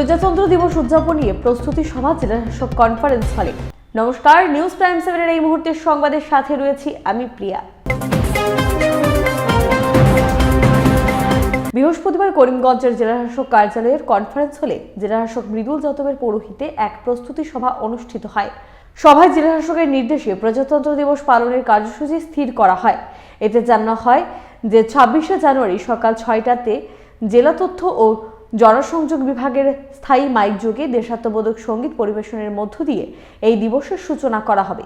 প্রজাতন্ত্র দিবস উদযাপন নিয়ে প্রস্তুতি সভা জেলা শাসক কনফারেন্স হলে নমস্কার নিউজ প্রাইম সেভেনের এই মুহূর্তের সংবাদের সাথে রয়েছি আমি প্রিয়া। বৃহস্পতিবার করিমগঞ্জের জেলাশাসক কার্যালয়ের কনফারেন্স হলে জেলাশাসক মৃদুল যাদবের পৌরোহিতে এক প্রস্তুতি সভা অনুষ্ঠিত হয়। সভায় জেলাশাসকের নির্দেশে প্রজাতন্ত্র দিবস পালনের কার্যসূচি স্থির করা হয়। এতে জানানো হয় যে ছাব্বিশে জানুয়ারি সকাল ছয়টাতে জেলা তথ্য ও জনসংযোগ বিভাগের স্থায়ী মাইক যোগে দেশাত্মবোধক সংগীত পরিবেশনের মধ্য দিয়ে এই দিবসের সূচনা করা হবে।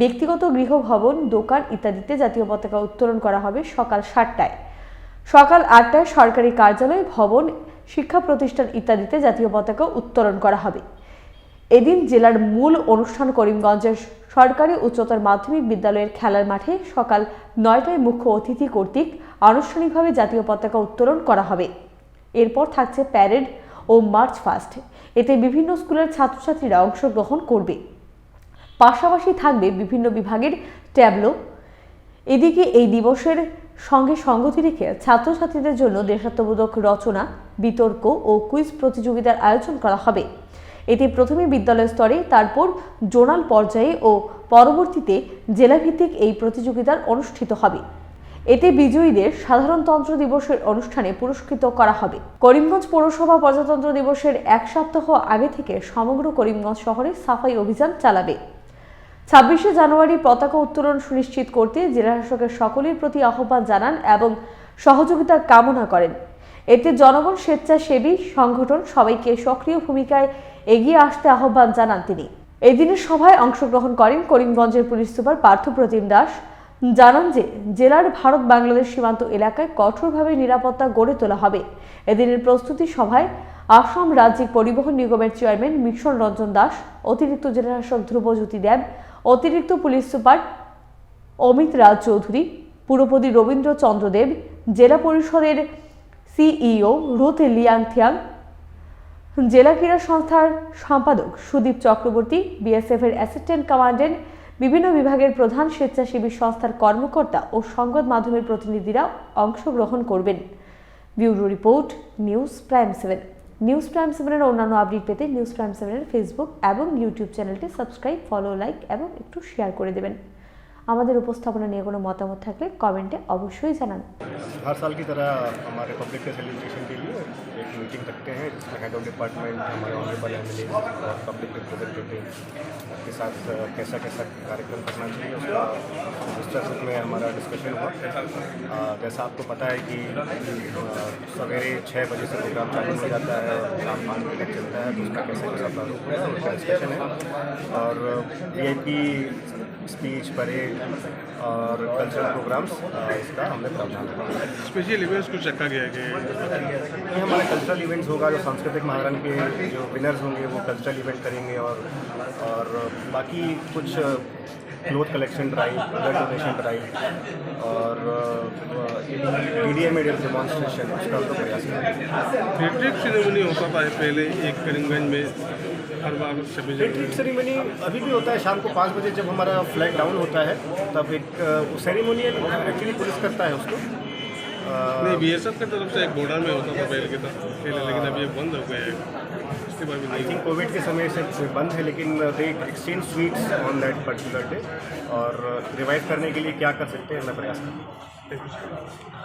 ব্যক্তিগত গৃহভবন, দোকান ইত্যাদিতে জাতীয় পতাকা উত্তোলন করা হবে সকাল সাতটায়। সকাল আটটায় সরকারি কার্যালয়, ভবন, শিক্ষা প্রতিষ্ঠান ইত্যাদিতে জাতীয় পতাকা উত্তোলন করা হবে। এদিন জেলার মূল অনুষ্ঠান করিমগঞ্জের সরকারি উচ্চতর মাধ্যমিক বিদ্যালয়ের খেলার মাঠে সকাল নয়টায় মুখ্য অতিথি কর্তৃক আনুষ্ঠানিকভাবে জাতীয় পতাকা উত্তোলন করা হবে। এরপর থাকছে প্যারেড ও মার্চ ফাস্ট। এতে বিভিন্ন স্কুলের ছাত্রছাত্রীরা অংশগ্রহণ করবে। পাশাপাশি থাকবে বিভিন্ন বিভাগের ট্যাবলো। এদিকে এই দিবসের সঙ্গে সঙ্গতি রেখে ছাত্রছাত্রীদের জন্য দেশাত্মবোধক রচনা, বিতর্ক ও কুইজ প্রতিযোগিতার আয়োজন করা হবে। এতে প্রথমে বিদ্যালয় স্তরে, তারপর জোনাল পর্যায়ে ও পরবর্তীতে জেলাভিত্তিক এই প্রতিযোগিতার অনুষ্ঠিত হবে। এতে বিজয়ীদের সাধারণতন্ত্র দিবসের অনুষ্ঠানে পুরস্কৃত করা হবে। করিমগঞ্জ পৌরসভা প্রজাতন্ত্র দিবসের এক সপ্তাহ আগে থেকে সমগ্র করিমগঞ্জ শহরে সাফাই অভিযান চালাবে। ছাব্বিশে জানুয়ারি পতাকা উত্তোলন সুনিশ্চিত করতে জেলাশাসকের সকলের প্রতি আহ্বান জানান এবং সহযোগিতা কামনা করেন। এতে জনগণ স্বেচ্ছাসেবী সংগঠন সবাইকে সক্রিয় ভূমিকায় এগিয়ে আসতে আহ্বান জানান তিনি। এই দিনের সভায় অংশগ্রহণ করেন করিমগঞ্জের পুলিশ সুপার পার্থপ্রতিম দাস জানান যে জেলার ভারত বাংলাদেশ সীমান্ত এলাকায় কঠোরভাবে নিরাপত্তা গড়ে তোলা হবে। এদিনের প্রস্তুতি সভায় আসাম রাজ্যিক পরিবহন নিগমের চেয়ারম্যান মিশন রঞ্জন দাস, অতিরিক্ত জেলাশাসক ধ্রুবজ্যোতি দেব, অতিরিক্ত পুলিশ সুপার অমিত রাজ চৌধুরী, পুরপতি রবীন্দ্র চন্দ্রদেব জেলা পরিষদের সিইও রুথ লিয়াংথিয়াং জেলা ক্রীড়া সংস্থার সম্পাদক সুদীপ চক্রবর্তী বিএসএফ এর অ্যাসিস্ট্যান্ট কমান্ডেন্ট বিভিন্ন বিভাগের প্রধান স্বেচ্ছাসেবী সংস্থার কর্মকর্তা ও সংবাদ মাধ্যমের প্রতিনিধিরা অংশগ্রহণ করবেন। Bureau report, news prime seven. News prime সেভেনের অন্যান্য আপডেট পেতে নিউজ প্রাইম সেভেনের ফেসবুক এবং ইউটিউব চ্যানেলটি সাবস্ক্রাইব, ফলো, লাইক এবং একটু শেয়ার করে দেবেন। আমাদের উপস্থাপনা নিয়ে কোনো মতামত থাকলে কমেন্টে অবশ্যই জানান हर साल की तरह हमारे रिपब्लिक डे सेलिब्रेशन के लिए एक मीटिंग रखते हैं जिसमें हेड ऑफ डिपार्टमेंट हमारे ऑनरेबल एम और पब्लिक रिप्रेजेंटेटिव के साथ अ, कैसा कैसा कार्यक्रम करना चाहिए उसका विस्तृत रूप में हमारा डिस्कशन हुआ अ, जैसा आपको पता है कि अ, सवेरे छः बजे से प्रोग्राम चालू हो जाता है और शाम पाँच बजे तक चलता है तो उसका कैसे कैसा प्रारूप है उसका डिस्कशन है और वी स्पीच परेड और कल्चरल प्रोग्राम्स इसका हमने प्रावधान स्पेशल इवेंट्स कुछ रखा गया है कि ये हमारा कल्चरल इवेंट्स होगा जो सांस्कृतिक महारन के जो विनर्स होंगे वो कल्चरल इवेंट करेंगे और और बाकी कुछ cloth collection drive blood donation drive और डी एम डेमॉन्स्ट्रेशन उसका प्रयास करेंगे। सेरेमनी होता था पहले एक करीमगंज में। हर बार जनवरी सेरेमनी अभी भी होता है शाम को पाँच बजे जब हमारा फ्लैग डाउन होता है तब एक सेरेमोनियल एक्चुअली पुलिस करता है उसको। नहीं बी एस एफ़ की तरफ़ से एक बॉर्डर में होता था पहले की तरफ़ पहले लेकिन अभी ये बंद हो गया है। आई थिंक कोविड के समय से बंद है लेकिन they exchange sweets on that particular day और रिवाइव करने के लिए क्या कर सकते हैं मैं प्रयास करूँगा